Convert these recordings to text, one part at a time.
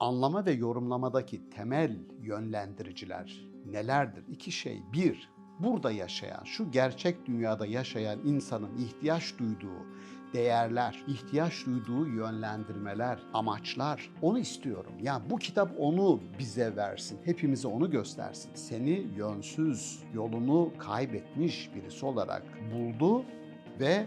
Anlama ve yorumlamadaki temel yönlendiriciler nelerdir? İki şey. Bir, burada yaşayan, şu gerçek dünyada yaşayan insanın ihtiyaç duyduğu değerler, ihtiyaç duyduğu yönlendirmeler, amaçlar onu istiyorum. Ya bu kitap onu bize versin, hepimize onu göstersin. Seni yönsüz, yolunu kaybetmiş birisi olarak buldu ve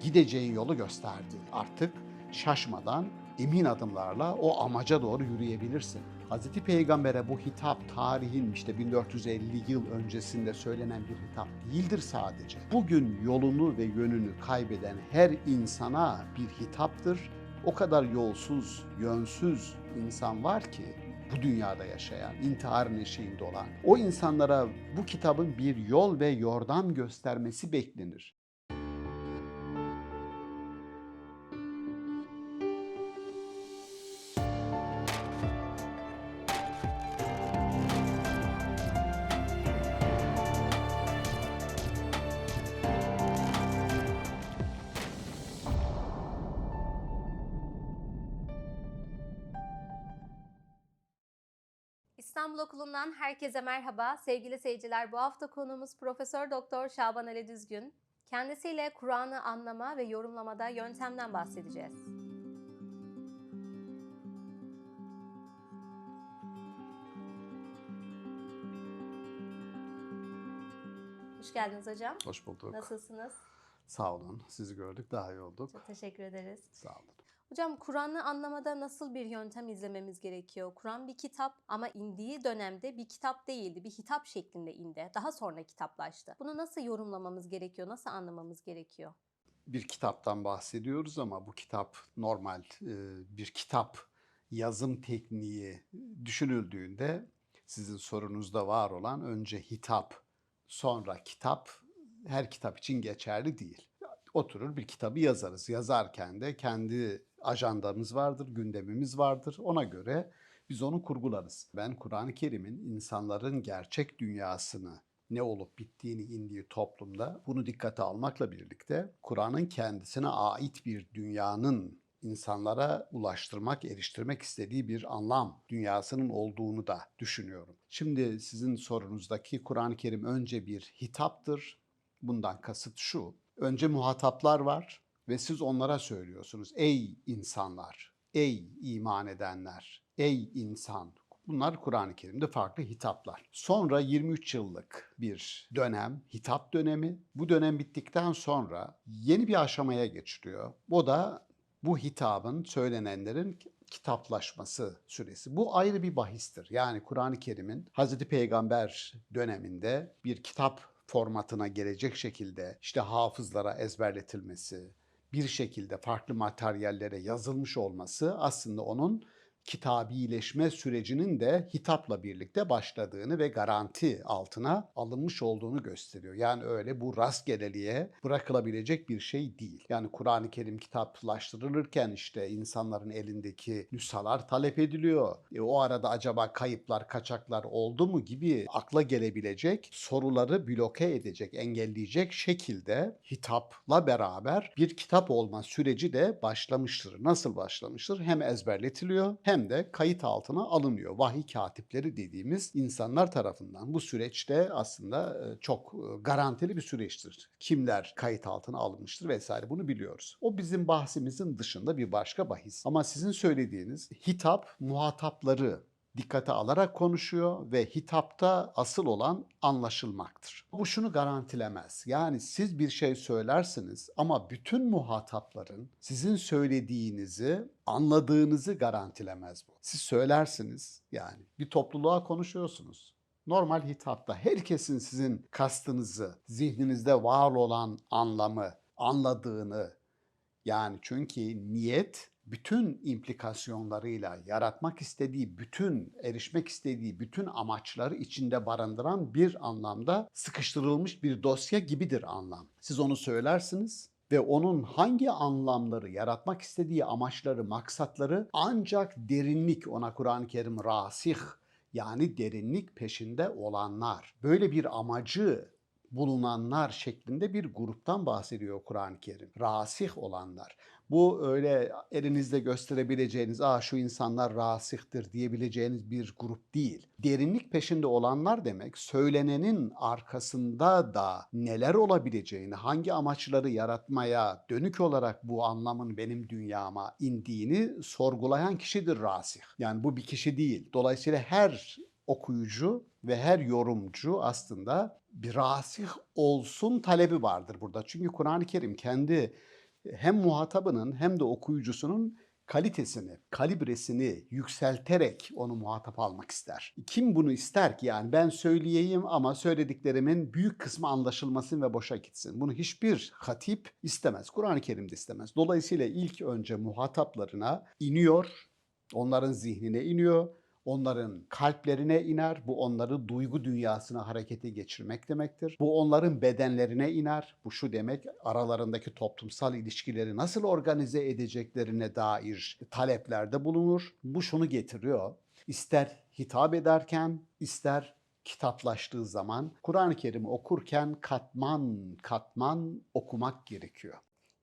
gideceğin yolu gösterdi. Artık şaşmadan emin adımlarla o amaca doğru yürüyebilirsin. Hazreti Peygamber'e bu hitap tarihin işte 1450 yıl öncesinde söylenen bir hitap değildir sadece. Bugün yolunu ve yönünü kaybeden her insana bir hitaptır. O kadar yolsuz, yönsüz insan var ki bu dünyada yaşayan, intiharın eşiğinde olan. O insanlara bu kitabın bir yol ve yordam göstermesi beklenir. Okulu'ndan herkese merhaba. Sevgili seyirciler, bu hafta konuğumuz Profesör Doktor Şaban Ali Düzgün. Kendisiyle Kur'an'ı anlama ve yorumlamada yöntemden bahsedeceğiz. Hoş geldiniz hocam. Hoş bulduk. Nasılsınız? Sağ olun. Sizi gördük, daha iyi olduk. Çok teşekkür ederiz. Sağ olun. Hocam Kur'an'ı anlamada nasıl bir yöntem izlememiz gerekiyor? Kur'an bir kitap ama indiği dönemde bir kitap değildi. Bir hitap şeklinde indi. Daha sonra kitaplaştı. Bunu nasıl yorumlamamız gerekiyor? Nasıl anlamamız gerekiyor? bir kitaptan bahsediyoruz ama bu kitap normal e, bir kitap yazım tekniği düşünüldüğünde sizin sorunuzda var olan önce hitap, sonra kitap her kitap için geçerli değil. Oturur bir kitabı yazarız. Yazarken de kendi ajandamız vardır, gündemimiz vardır. Ona göre biz onu kurgularız. Ben Kur'an-ı Kerim'in insanların gerçek dünyasını ne olup bittiğini indiği toplumda bunu dikkate almakla birlikte Kur'an'ın kendisine ait bir dünyanın insanlara ulaştırmak, eriştirmek istediği bir anlam dünyasının olduğunu da düşünüyorum. Şimdi sizin sorunuzdaki Kur'an-ı Kerim önce bir hitaptır. Bundan kasıt şu. Önce muhataplar var ve siz onlara söylüyorsunuz. Ey insanlar, ey iman edenler, ey insan, Bunlar Kur'an-ı Kerim'de farklı hitaplar. Sonra 23 yıllık bir dönem, hitap dönemi. Bu dönem bittikten sonra yeni bir aşamaya geçiliyor. O da bu hitabın, söylenenlerin kitaplaşması süresi. Bu ayrı bir bahistir. Yani Kur'an-ı Kerim'in Hazreti Peygamber döneminde bir kitap formatına gelecek şekilde işte hafızlara ezberletilmesi, bir şekilde farklı materyallere yazılmış olması aslında onun kitabileşme sürecinin de hitapla birlikte başladığını ve garanti altına alınmış olduğunu gösteriyor. Yani öyle bu rastgeleliğe bırakılabilecek bir şey değil. Yani Kur'an-ı Kerim kitaplaştırılırken işte insanların elindeki nüshalar talep ediliyor. E, o arada acaba kayıplar, kaçaklar oldu mu gibi akla gelebilecek soruları bloke edecek, engelleyecek şekilde hitapla beraber bir kitap olma süreci de başlamıştır. Nasıl başlamıştır? Hem ezberletiliyor hem hem de kayıt altına alınıyor. Vahiy katipleri dediğimiz insanlar tarafından. Bu süreçte aslında e, çok e, garantili bir süreçtir. Kimler kayıt altına alınmıştır vesaire bunu biliyoruz. O bizim bahsimizin dışında bir başka bahis. Ama sizin söylediğiniz hitap muhatapları dikkate alarak konuşuyor ve hitapta asıl olan anlaşılmaktır. Bu şunu garantilemez. Yani siz bir şey söylersiniz ama bütün muhatapların sizin söylediğinizi anladığınızı garantilemez bu. Siz söylersiniz yani bir topluluğa konuşuyorsunuz. Normal hitapta herkesin sizin kastınızı, zihninizde var olan anlamı anladığını yani çünkü niyet bütün implikasyonlarıyla yaratmak istediği bütün, erişmek istediği bütün amaçları içinde barındıran bir anlamda sıkıştırılmış bir dosya gibidir anlam. Siz onu söylersiniz ve onun hangi anlamları, yaratmak istediği amaçları, maksatları ancak derinlik, ona Kur'an-ı Kerim rasih yani derinlik peşinde olanlar, böyle bir amacı bulunanlar şeklinde bir gruptan bahsediyor Kur'an-ı Kerim. Rasih olanlar. Bu öyle elinizde gösterebileceğiniz, "Aa şu insanlar rasihtir." diyebileceğiniz bir grup değil. Derinlik peşinde olanlar demek, söylenenin arkasında da neler olabileceğini, hangi amaçları yaratmaya dönük olarak bu anlamın benim dünyama indiğini sorgulayan kişidir rasih. Yani bu bir kişi değil. Dolayısıyla her okuyucu ve her yorumcu aslında bir rasih olsun talebi vardır burada. Çünkü Kur'an-ı Kerim kendi hem muhatabının hem de okuyucusunun kalitesini, kalibresini yükselterek onu muhatap almak ister. Kim bunu ister ki yani ben söyleyeyim ama söylediklerimin büyük kısmı anlaşılmasın ve boşa gitsin. Bunu hiçbir hatip istemez. Kur'an-ı Kerim de istemez. Dolayısıyla ilk önce muhataplarına iniyor, onların zihnine iniyor onların kalplerine iner. Bu onları duygu dünyasına harekete geçirmek demektir. Bu onların bedenlerine iner. Bu şu demek aralarındaki toplumsal ilişkileri nasıl organize edeceklerine dair taleplerde bulunur. Bu şunu getiriyor. İster hitap ederken, ister kitaplaştığı zaman Kur'an-ı Kerim'i okurken katman katman okumak gerekiyor.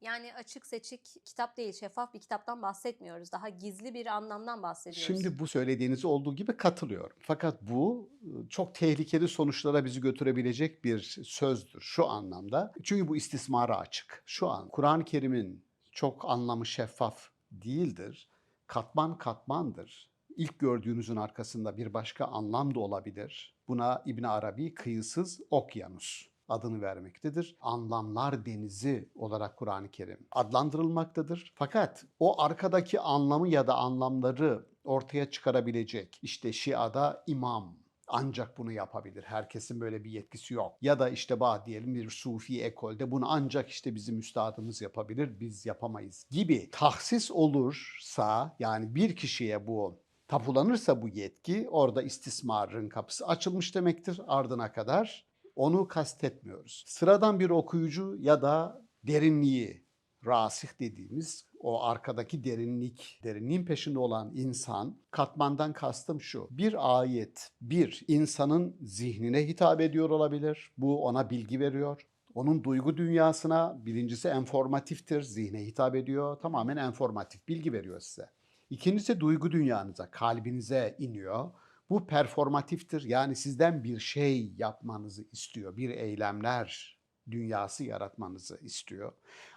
Yani açık seçik kitap değil, şeffaf bir kitaptan bahsetmiyoruz. Daha gizli bir anlamdan bahsediyoruz. Şimdi bu söylediğiniz olduğu gibi katılıyorum. Fakat bu e, çok tehlikeli sonuçlara bizi götürebilecek bir sözdür şu anlamda. Çünkü bu istismara açık. Şu an Kur'an-ı Kerim'in çok anlamı şeffaf değildir. Katman katmandır. İlk gördüğünüzün arkasında bir başka anlam da olabilir. Buna İbn Arabi kıyısız okyanus adını vermektedir. Anlamlar denizi olarak Kur'an-ı Kerim adlandırılmaktadır. Fakat o arkadaki anlamı ya da anlamları ortaya çıkarabilecek işte Şia'da imam ancak bunu yapabilir. Herkesin böyle bir yetkisi yok. Ya da işte bah diyelim bir sufi ekolde bunu ancak işte bizim üstadımız yapabilir, biz yapamayız gibi tahsis olursa yani bir kişiye bu tapulanırsa bu yetki orada istismarın kapısı açılmış demektir ardına kadar onu kastetmiyoruz. Sıradan bir okuyucu ya da derinliği, rasih dediğimiz o arkadaki derinlik, derinliğin peşinde olan insan, katmandan kastım şu. Bir ayet, bir insanın zihnine hitap ediyor olabilir. Bu ona bilgi veriyor. Onun duygu dünyasına birincisi enformatiftir, zihne hitap ediyor. Tamamen enformatif bilgi veriyor size. İkincisi duygu dünyanıza, kalbinize iniyor. Bu performatiftir. Yani sizden bir şey yapmanızı istiyor. Bir eylemler dünyası yaratmanızı istiyor.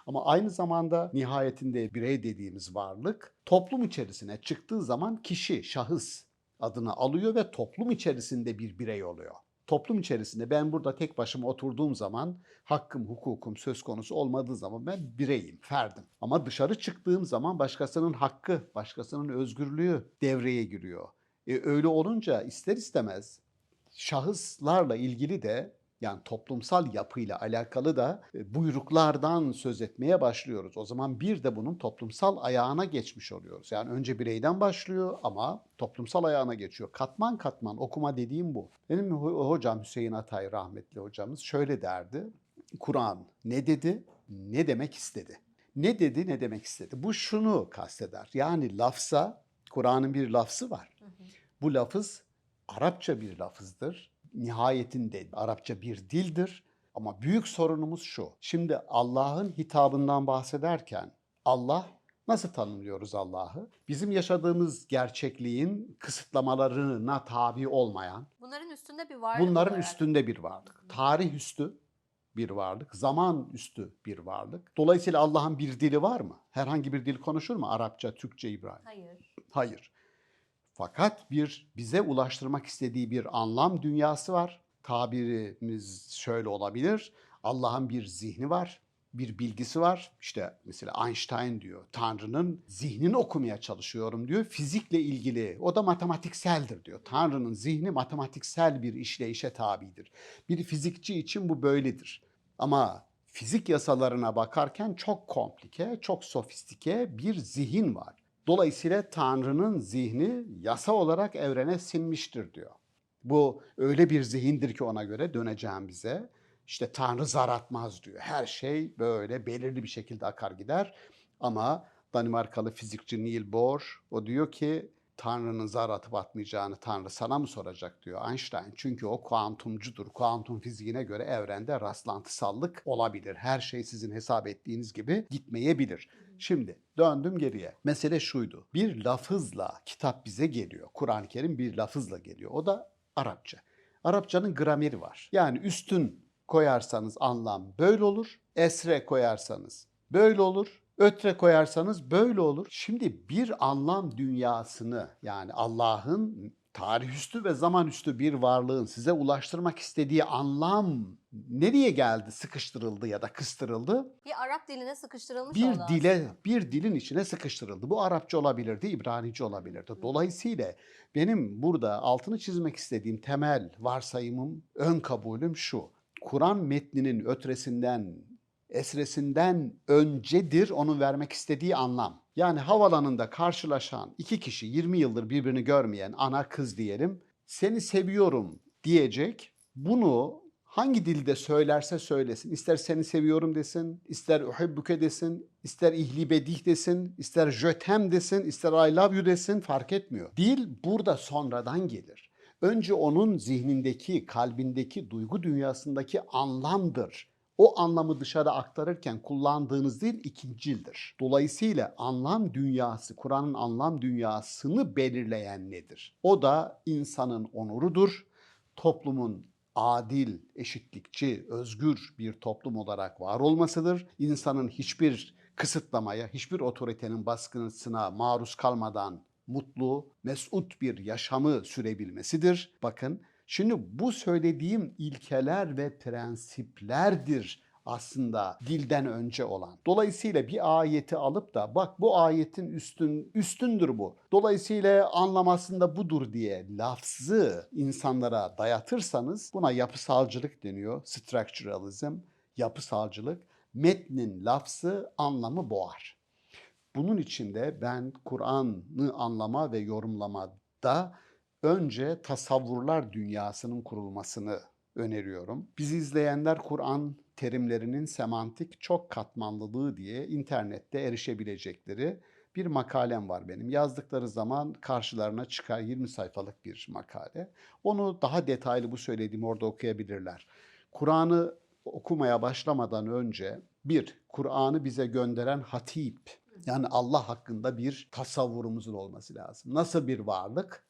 Ama aynı zamanda nihayetinde birey dediğimiz varlık toplum içerisine çıktığı zaman kişi, şahıs adını alıyor ve toplum içerisinde bir birey oluyor. Toplum içerisinde ben burada tek başıma oturduğum zaman hakkım, hukukum söz konusu olmadığı zaman ben bireyim, ferdim. Ama dışarı çıktığım zaman başkasının hakkı, başkasının özgürlüğü devreye giriyor. E, öyle olunca ister istemez şahıslarla ilgili de yani toplumsal yapıyla alakalı da e, buyruklardan söz etmeye başlıyoruz. O zaman bir de bunun toplumsal ayağına geçmiş oluyoruz. Yani önce bireyden başlıyor ama toplumsal ayağına geçiyor. Katman katman okuma dediğim bu. Benim ho- hocam Hüseyin Atay rahmetli hocamız şöyle derdi. Kur'an ne dedi, ne demek istedi? Ne dedi, ne demek istedi? Bu şunu kasteder. Yani lafza, Kur'an'ın bir lafzı var. Hı hı. Bu lafız Arapça bir lafızdır. Nihayetinde Arapça bir dildir. Ama büyük sorunumuz şu. Şimdi Allah'ın hitabından bahsederken Allah nasıl tanımlıyoruz Allah'ı? Bizim yaşadığımız gerçekliğin kısıtlamalarına tabi olmayan, Bunların üstünde bir varlık bunların olarak. üstünde bir varlık. Tarih üstü bir varlık, zaman üstü bir varlık. Dolayısıyla Allah'ın bir dili var mı? Herhangi bir dil konuşur mu? Arapça, Türkçe, İbrani. Hayır. Hayır. Fakat bir bize ulaştırmak istediği bir anlam dünyası var. Tabirimiz şöyle olabilir. Allah'ın bir zihni var, bir bilgisi var. İşte mesela Einstein diyor, Tanrı'nın zihnini okumaya çalışıyorum diyor. Fizikle ilgili, o da matematikseldir diyor. Tanrı'nın zihni matematiksel bir işleyişe tabidir. Bir fizikçi için bu böyledir. Ama fizik yasalarına bakarken çok komplike, çok sofistike bir zihin var. Dolayısıyla Tanrı'nın zihni yasa olarak evrene sinmiştir diyor. Bu öyle bir zihindir ki ona göre döneceğim bize. İşte Tanrı zar atmaz diyor. Her şey böyle belirli bir şekilde akar gider. Ama Danimarkalı fizikçi Niels Bohr o diyor ki Tanrı'nın zar atıp atmayacağını Tanrı sana mı soracak diyor Einstein. Çünkü o kuantumcudur. Kuantum fiziğine göre evrende rastlantısallık olabilir. Her şey sizin hesap ettiğiniz gibi gitmeyebilir. Şimdi döndüm geriye. Mesele şuydu. Bir lafızla kitap bize geliyor. Kur'an-ı Kerim bir lafızla geliyor. O da Arapça. Arapçanın grameri var. Yani üstün koyarsanız anlam böyle olur. Esre koyarsanız böyle olur. Ötre koyarsanız böyle olur. Şimdi bir anlam dünyasını yani Allah'ın tarihüstü ve zamanüstü bir varlığın size ulaştırmak istediği anlam nereye geldi, sıkıştırıldı ya da kıstırıldı? Bir Arap diline sıkıştırılmış bir oldu dile, aslında. bir dilin içine sıkıştırıldı. Bu Arapça olabilirdi, İbranice olabilirdi. Dolayısıyla benim burada altını çizmek istediğim temel varsayımım, ön kabulüm şu. Kur'an metninin ötresinden, esresinden öncedir onun vermek istediği anlam. Yani havalanında karşılaşan iki kişi 20 yıldır birbirini görmeyen ana kız diyelim, seni seviyorum diyecek. Bunu hangi dilde söylerse söylesin. ister seni seviyorum desin, ister uhibbuke desin, ister ihlibedih desin, ister jötem desin, ister I love you desin fark etmiyor. Dil burada sonradan gelir. Önce onun zihnindeki, kalbindeki, duygu dünyasındaki anlamdır. O anlamı dışarı aktarırken kullandığınız dil ikincildir. Dolayısıyla anlam dünyası, Kur'an'ın anlam dünyasını belirleyen nedir? O da insanın onurudur, toplumun adil, eşitlikçi, özgür bir toplum olarak var olmasıdır. İnsanın hiçbir kısıtlamaya, hiçbir otoritenin baskısına maruz kalmadan mutlu, mesut bir yaşamı sürebilmesidir. Bakın şimdi bu söylediğim ilkeler ve prensiplerdir aslında dilden önce olan. Dolayısıyla bir ayeti alıp da bak bu ayetin üstün üstündür bu. Dolayısıyla anlamasında budur diye lafzı insanlara dayatırsanız buna yapısalcılık deniyor. Structuralism, yapısalcılık. Metnin lafzı anlamı boğar. Bunun için de ben Kur'an'ı anlama ve yorumlamada önce tasavvurlar dünyasının kurulmasını öneriyorum. Bizi izleyenler Kur'an terimlerinin semantik çok katmanlılığı diye internette erişebilecekleri bir makalem var benim. Yazdıkları zaman karşılarına çıkar 20 sayfalık bir makale. Onu daha detaylı bu söylediğimi orada okuyabilirler. Kur'an'ı okumaya başlamadan önce bir, Kur'an'ı bize gönderen hatip, yani Allah hakkında bir tasavvurumuzun olması lazım. Nasıl bir varlık?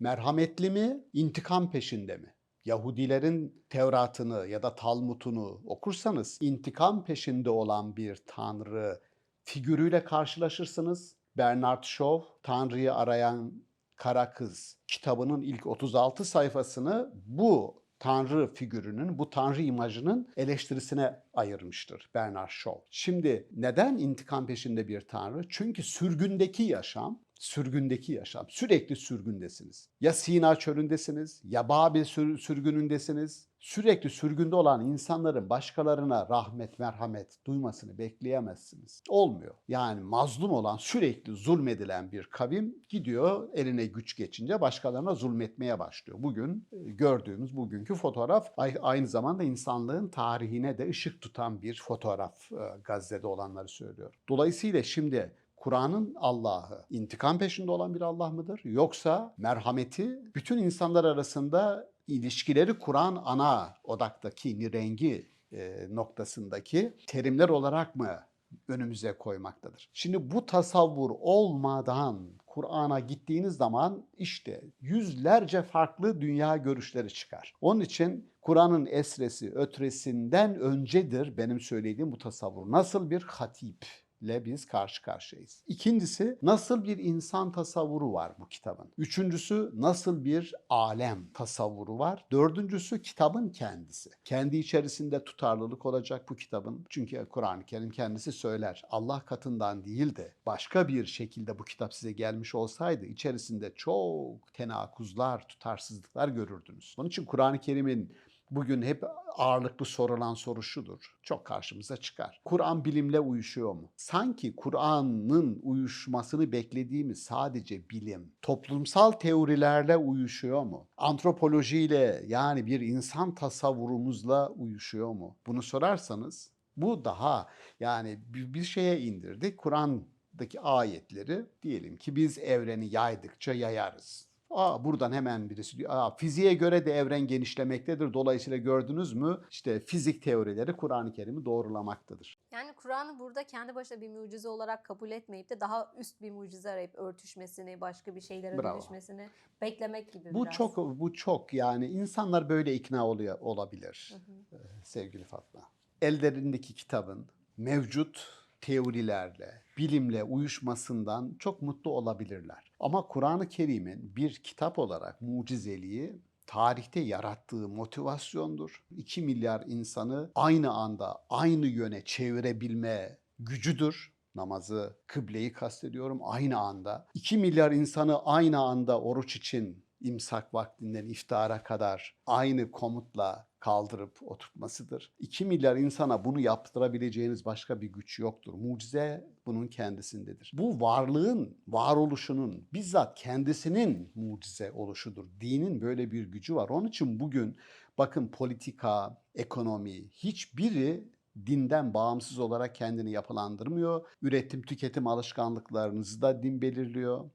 Merhametli mi, intikam peşinde mi? Yahudilerin Tevrat'ını ya da Talmud'unu okursanız intikam peşinde olan bir tanrı figürüyle karşılaşırsınız. Bernard Shaw, Tanrı'yı arayan kara kız kitabının ilk 36 sayfasını bu tanrı figürünün, bu tanrı imajının eleştirisine ayırmıştır Bernard Shaw. Şimdi neden intikam peşinde bir tanrı? Çünkü sürgündeki yaşam sürgündeki yaşam. Sürekli sürgündesiniz. Ya Sina çölündesiniz, ya Babil sür- sürgünündesiniz. Sürekli sürgünde olan insanların başkalarına rahmet, merhamet duymasını bekleyemezsiniz. Olmuyor. Yani mazlum olan, sürekli zulmedilen bir kavim gidiyor eline güç geçince başkalarına zulmetmeye başlıyor. Bugün e, gördüğümüz bugünkü fotoğraf ay- aynı zamanda insanlığın tarihine de ışık tutan bir fotoğraf e, Gazze'de olanları söylüyor. Dolayısıyla şimdi Kur'an'ın Allah'ı intikam peşinde olan bir Allah mıdır? Yoksa merhameti bütün insanlar arasında ilişkileri kuran ana odaktaki rengi e, noktasındaki terimler olarak mı önümüze koymaktadır? Şimdi bu tasavvur olmadan Kur'an'a gittiğiniz zaman işte yüzlerce farklı dünya görüşleri çıkar. Onun için Kur'an'ın esresi ötresinden öncedir benim söylediğim bu tasavvur. Nasıl bir hatip? İle biz karşı karşıyayız. İkincisi nasıl bir insan tasavvuru var bu kitabın. Üçüncüsü nasıl bir alem tasavvuru var. Dördüncüsü kitabın kendisi. Kendi içerisinde tutarlılık olacak bu kitabın. Çünkü Kur'an-ı Kerim kendisi söyler. Allah katından değil de başka bir şekilde bu kitap size gelmiş olsaydı içerisinde çok tenakuzlar, tutarsızlıklar görürdünüz. Onun için Kur'an-ı Kerim'in Bugün hep ağırlıklı sorulan soru şudur. Çok karşımıza çıkar. Kur'an bilimle uyuşuyor mu? Sanki Kur'an'ın uyuşmasını beklediğimiz sadece bilim, toplumsal teorilerle uyuşuyor mu? Antropolojiyle yani bir insan tasavvurumuzla uyuşuyor mu? Bunu sorarsanız bu daha yani bir şeye indirdik. Kur'an'daki ayetleri diyelim ki biz evreni yaydıkça yayarız Aa buradan hemen birisi diyor. Aa fiziğe göre de evren genişlemektedir. Dolayısıyla gördünüz mü? İşte fizik teorileri Kur'an-ı Kerim'i doğrulamaktadır. Yani Kur'an'ı burada kendi başına bir mucize olarak kabul etmeyip de daha üst bir mucize arayıp örtüşmesini, başka bir şeylere Bravo. dönüşmesini beklemek gibi Bu biraz. çok bu çok yani insanlar böyle ikna oluyor olabilir Hı hı. sevgili Fatma. Ellerindeki kitabın mevcut teorilerle, bilimle uyuşmasından çok mutlu olabilirler. Ama Kur'an-ı Kerim'in bir kitap olarak mucizeliği tarihte yarattığı motivasyondur. 2 milyar insanı aynı anda aynı yöne çevirebilme gücüdür. Namazı, kıbleyi kastediyorum aynı anda. 2 milyar insanı aynı anda oruç için imsak vaktinden iftara kadar aynı komutla kaldırıp oturtmasıdır. 2 milyar insana bunu yaptırabileceğiniz başka bir güç yoktur. Mucize bunun kendisindedir. Bu varlığın, varoluşunun bizzat kendisinin mucize oluşudur. Dinin böyle bir gücü var. Onun için bugün bakın politika, ekonomi hiçbiri dinden bağımsız olarak kendini yapılandırmıyor. Üretim, tüketim alışkanlıklarınızı da din belirliyor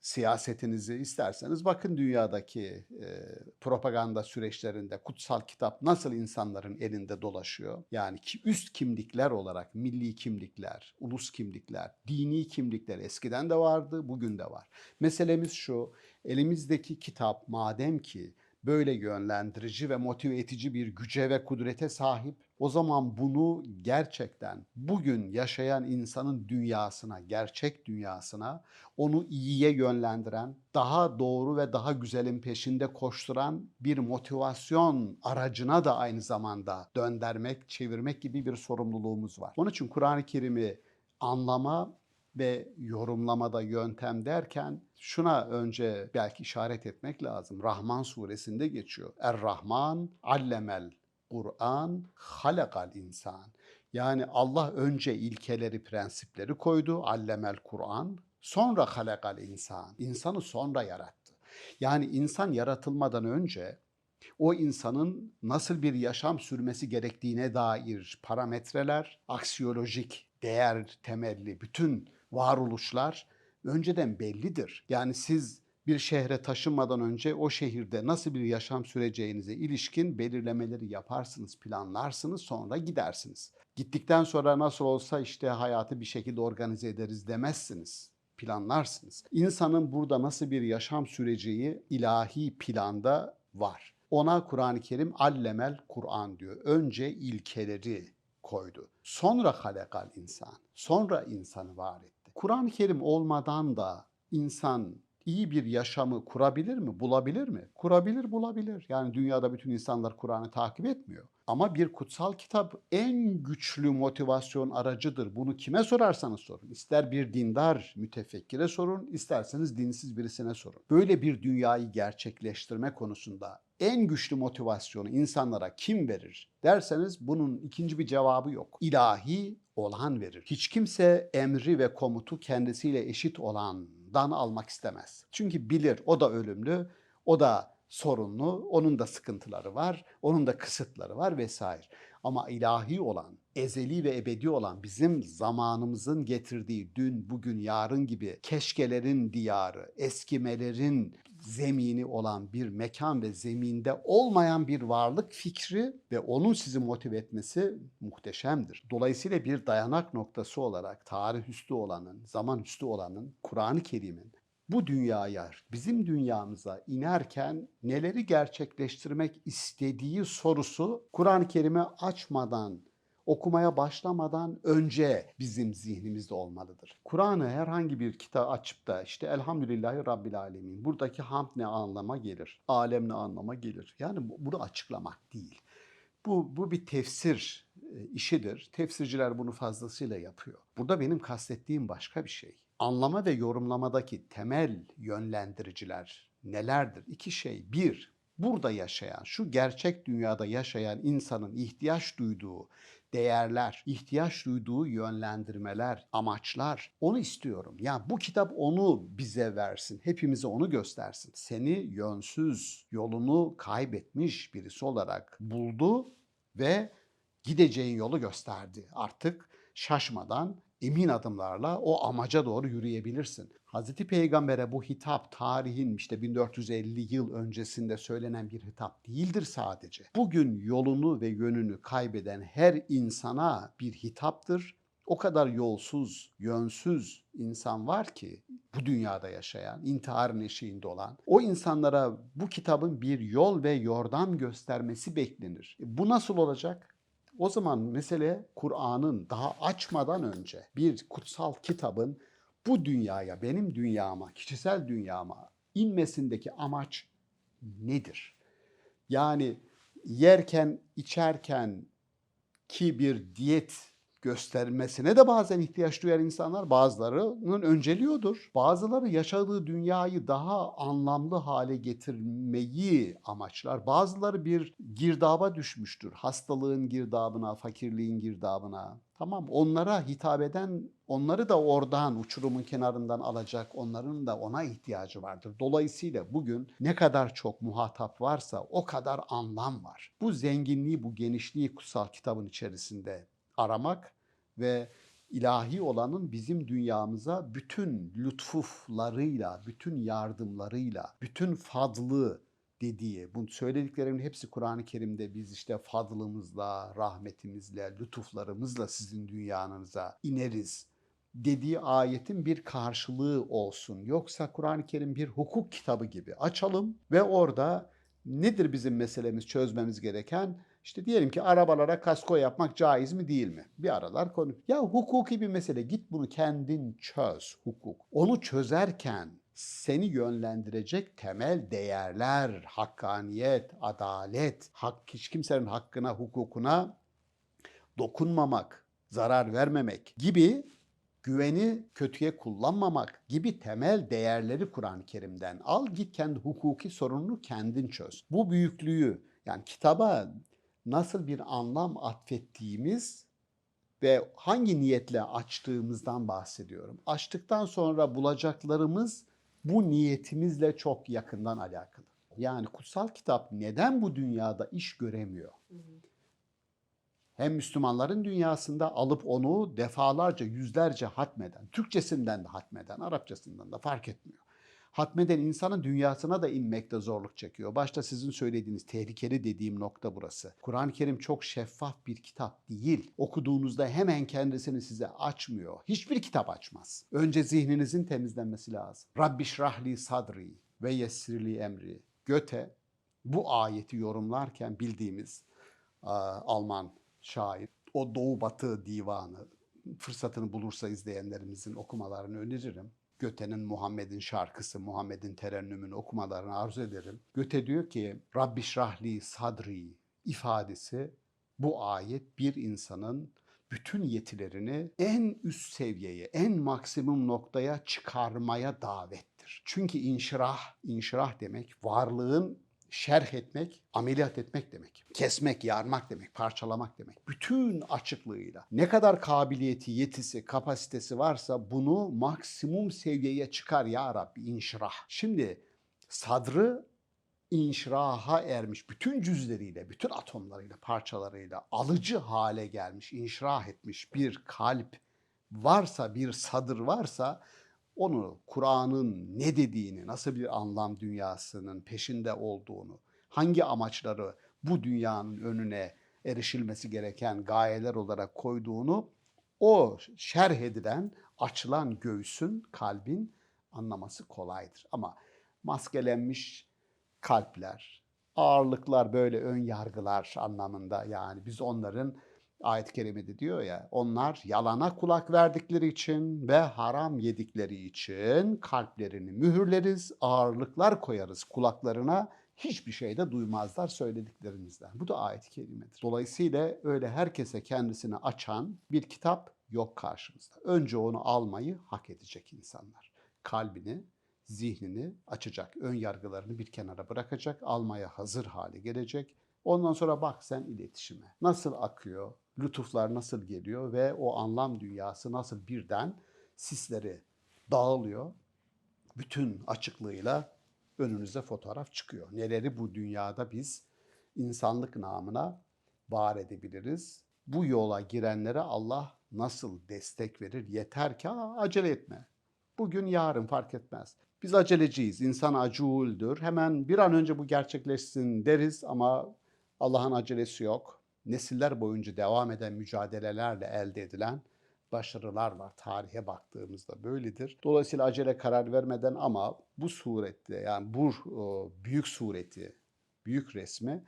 siyasetinizi isterseniz bakın dünyadaki e, propaganda süreçlerinde kutsal kitap nasıl insanların elinde dolaşıyor. Yani ki üst kimlikler olarak milli kimlikler, ulus kimlikler, dini kimlikler eskiden de vardı, bugün de var. Meselemiz şu, elimizdeki kitap madem ki böyle yönlendirici ve motive edici bir güce ve kudrete sahip o zaman bunu gerçekten bugün yaşayan insanın dünyasına, gerçek dünyasına onu iyiye yönlendiren, daha doğru ve daha güzelin peşinde koşturan bir motivasyon aracına da aynı zamanda döndürmek, çevirmek gibi bir sorumluluğumuz var. Onun için Kur'an-ı Kerim'i anlama ve yorumlamada yöntem derken şuna önce belki işaret etmek lazım. Rahman suresinde geçiyor. Er-Rahman allemel Kur'an halakal insan. Yani Allah önce ilkeleri, prensipleri koydu. Allemel Kur'an. Sonra halakal insan. İnsanı sonra yarattı. Yani insan yaratılmadan önce o insanın nasıl bir yaşam sürmesi gerektiğine dair parametreler, aksiyolojik, değer temelli bütün varoluşlar önceden bellidir. Yani siz bir şehre taşınmadan önce o şehirde nasıl bir yaşam süreceğinize ilişkin belirlemeleri yaparsınız, planlarsınız, sonra gidersiniz. Gittikten sonra nasıl olsa işte hayatı bir şekilde organize ederiz demezsiniz. Planlarsınız. İnsanın burada nasıl bir yaşam süreceği ilahi planda var. Ona Kur'an-ı Kerim allemel Kur'an diyor. Önce ilkeleri koydu. Sonra halekal insan. Sonra insanı var etti. Kur'an-ı Kerim olmadan da insan iyi bir yaşamı kurabilir mi? Bulabilir mi? Kurabilir, bulabilir. Yani dünyada bütün insanlar Kur'an'ı takip etmiyor. Ama bir kutsal kitap en güçlü motivasyon aracıdır. Bunu kime sorarsanız sorun. İster bir dindar mütefekkire sorun, isterseniz dinsiz birisine sorun. Böyle bir dünyayı gerçekleştirme konusunda en güçlü motivasyonu insanlara kim verir derseniz bunun ikinci bir cevabı yok. İlahi olan verir. Hiç kimse emri ve komutu kendisiyle eşit olandan almak istemez. Çünkü bilir o da ölümlü, o da sorunlu, onun da sıkıntıları var, onun da kısıtları var vesaire. Ama ilahi olan, ezeli ve ebedi olan bizim zamanımızın getirdiği dün, bugün, yarın gibi keşkelerin diyarı, eskimelerin zemini olan bir mekan ve zeminde olmayan bir varlık fikri ve onun sizi motive etmesi muhteşemdir. Dolayısıyla bir dayanak noktası olarak tarih üstü olanın, zaman üstü olanın, Kur'an-ı Kerim'in bu dünyaya, bizim dünyamıza inerken neleri gerçekleştirmek istediği sorusu Kur'an-ı Kerim'i açmadan, okumaya başlamadan önce bizim zihnimizde olmalıdır. Kur'an'ı herhangi bir kitap açıp da işte Elhamdülillahi Rabbil Alemin buradaki hamd ne anlama gelir, alem ne anlama gelir. Yani bu- bunu açıklamak değil. Bu, bu bir tefsir e, işidir. Tefsirciler bunu fazlasıyla yapıyor. Burada benim kastettiğim başka bir şey. Anlama ve yorumlamadaki temel yönlendiriciler nelerdir? İki şey. Bir, burada yaşayan, şu gerçek dünyada yaşayan insanın ihtiyaç duyduğu değerler, ihtiyaç duyduğu yönlendirmeler, amaçlar onu istiyorum. Ya bu kitap onu bize versin, hepimize onu göstersin. Seni yönsüz, yolunu kaybetmiş birisi olarak buldu ve gideceğin yolu gösterdi. Artık şaşmadan emin adımlarla o amaca doğru yürüyebilirsin. Hazreti Peygamber'e bu hitap tarihin işte 1450 yıl öncesinde söylenen bir hitap değildir sadece. Bugün yolunu ve yönünü kaybeden her insana bir hitaptır. O kadar yolsuz, yönsüz insan var ki bu dünyada yaşayan, intiharın eşiğinde olan. O insanlara bu kitabın bir yol ve yordam göstermesi beklenir. E Bu nasıl olacak? O zaman mesele Kur'an'ın daha açmadan önce bir kutsal kitabın bu dünyaya, benim dünyama, kişisel dünyama inmesindeki amaç nedir? Yani yerken, içerken ki bir diyet göstermesine de bazen ihtiyaç duyan insanlar bazılarının önceliyordur. Bazıları yaşadığı dünyayı daha anlamlı hale getirmeyi amaçlar. Bazıları bir girdaba düşmüştür. Hastalığın girdabına, fakirliğin girdabına. Tamam onlara hitap eden, onları da oradan uçurumun kenarından alacak, onların da ona ihtiyacı vardır. Dolayısıyla bugün ne kadar çok muhatap varsa o kadar anlam var. Bu zenginliği, bu genişliği kutsal kitabın içerisinde aramak ve ilahi olanın bizim dünyamıza bütün lütfuflarıyla, bütün yardımlarıyla, bütün fadlı dediği, bu söylediklerimin hepsi Kur'an-ı Kerim'de biz işte fadlımızla, rahmetimizle, lütuflarımızla sizin dünyanıza ineriz dediği ayetin bir karşılığı olsun. Yoksa Kur'an-ı Kerim bir hukuk kitabı gibi açalım ve orada nedir bizim meselemiz çözmemiz gereken? İşte diyelim ki arabalara kasko yapmak caiz mi değil mi? Bir aralar konu. Ya hukuki bir mesele. Git bunu kendin çöz hukuk. Onu çözerken seni yönlendirecek temel değerler, hakkaniyet, adalet, hak, hiç kimsenin hakkına, hukukuna dokunmamak, zarar vermemek gibi güveni kötüye kullanmamak gibi temel değerleri Kur'an-ı Kerim'den al git kendi hukuki sorununu kendin çöz. Bu büyüklüğü yani kitaba nasıl bir anlam atfettiğimiz ve hangi niyetle açtığımızdan bahsediyorum. Açtıktan sonra bulacaklarımız bu niyetimizle çok yakından alakalı. Yani kutsal kitap neden bu dünyada iş göremiyor? Hem Müslümanların dünyasında alıp onu defalarca, yüzlerce hatmeden, Türkçesinden de hatmeden, Arapçasından da fark etmiyor. Hatmeden insanın dünyasına da inmekte zorluk çekiyor. Başta sizin söylediğiniz tehlikeli dediğim nokta burası. Kur'an-ı Kerim çok şeffaf bir kitap değil. Okuduğunuzda hemen kendisini size açmıyor. Hiçbir kitap açmaz. Önce zihninizin temizlenmesi lazım. Rabbi şrahli sadri ve yessirli emri. Göte bu ayeti yorumlarken bildiğimiz Alman şair, o Doğu Batı divanı fırsatını bulursa izleyenlerimizin okumalarını öneririm. Göte'nin Muhammed'in şarkısı, Muhammed'in terennümünü okumalarını arzu ederim. Göte diyor ki Rabbi şrahli sadri ifadesi bu ayet bir insanın bütün yetilerini en üst seviyeye, en maksimum noktaya çıkarmaya davettir. Çünkü inşirah, inşirah demek varlığın şerh etmek, ameliyat etmek demek. Kesmek, yarmak demek, parçalamak demek. Bütün açıklığıyla ne kadar kabiliyeti, yetisi, kapasitesi varsa bunu maksimum seviyeye çıkar ya Rabbi inşirah. Şimdi sadrı inşiraha ermiş bütün cüzleriyle, bütün atomlarıyla, parçalarıyla alıcı hale gelmiş, inşirah etmiş bir kalp varsa, bir sadır varsa onu Kur'an'ın ne dediğini, nasıl bir anlam dünyasının peşinde olduğunu, hangi amaçları bu dünyanın önüne erişilmesi gereken gayeler olarak koyduğunu o şerh edilen, açılan göğsün, kalbin anlaması kolaydır. Ama maskelenmiş kalpler, ağırlıklar böyle ön yargılar anlamında yani biz onların ayet-i kerimede diyor ya onlar yalana kulak verdikleri için ve haram yedikleri için kalplerini mühürleriz, ağırlıklar koyarız kulaklarına hiçbir şey de duymazlar söylediklerinizden. Bu da ayet-i kerimedir. Dolayısıyla öyle herkese kendisini açan bir kitap yok karşımızda. Önce onu almayı hak edecek insanlar. Kalbini, zihnini açacak, ön yargılarını bir kenara bırakacak, almaya hazır hale gelecek. Ondan sonra bak sen iletişime. Nasıl akıyor, lütuflar nasıl geliyor ve o anlam dünyası nasıl birden sisleri dağılıyor. Bütün açıklığıyla önünüze fotoğraf çıkıyor. Neleri bu dünyada biz insanlık namına var edebiliriz. Bu yola girenlere Allah nasıl destek verir? Yeter ki "Aa, acele etme. Bugün yarın fark etmez. Biz aceleciyiz. İnsan aculdür. Hemen bir an önce bu gerçekleşsin deriz ama Allah'ın acelesi yok. Nesiller boyunca devam eden mücadelelerle elde edilen başarılar var. Tarihe baktığımızda böyledir. Dolayısıyla acele karar vermeden ama bu surette yani bu büyük sureti, büyük resmi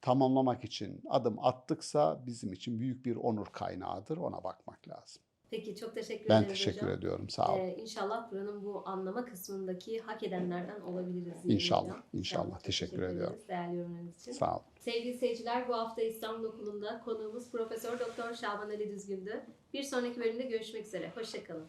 tamamlamak için adım attıksa bizim için büyük bir onur kaynağıdır. Ona bakmak lazım. Peki çok teşekkür Ben ederiz teşekkür hocam. ediyorum. Sağ olun. Ee, inşallah buranın bu anlama kısmındaki hak edenlerden olabiliriz. İnşallah, hocam. inşallah. Çok Teşekkür ediyorum. ederiz Değerli yorumlarınız için. Sağ olun. Sevgili seyirciler bu hafta İstanbul Okulu'nda konuğumuz Profesör Doktor Şaban Ali Düzgün'dü. Bir sonraki bölümde görüşmek üzere. Hoşçakalın.